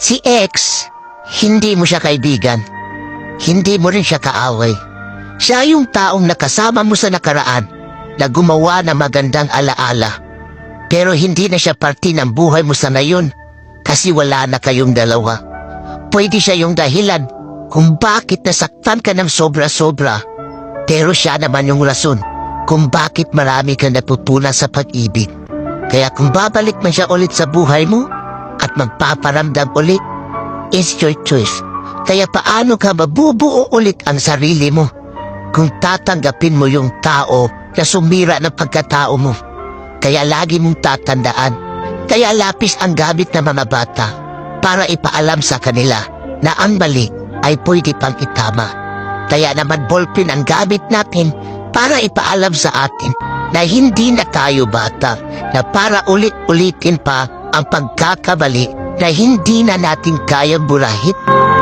Si X, hindi mo siya kaibigan. Hindi mo rin siya kaaway. Siya yung taong nakasama mo sa nakaraan na gumawa ng magandang alaala. Pero hindi na siya parte ng buhay mo sa ngayon kasi wala na kayong dalawa. Pwede siya yung dahilan kung bakit nasaktan ka ng sobra-sobra. Pero siya naman yung rason kung bakit marami ka natutunan sa pag-ibig. Kaya kung babalik man siya ulit sa buhay mo at magpaparamdam ulit, it's your choice. Kaya paano ka mabubuo ulit ang sarili mo kung tatanggapin mo yung tao na sumira ng pagkatao mo? Kaya lagi mong tatandaan, kaya lapis ang gamit ng mga bata para ipaalam sa kanila na ang mali ay pwede pang itama. Kaya naman ballpen ang gamit natin para ipaalam sa atin na hindi na tayo bata na para ulit-ulitin pa ang pagkakamali na hindi na natin kayang burahin.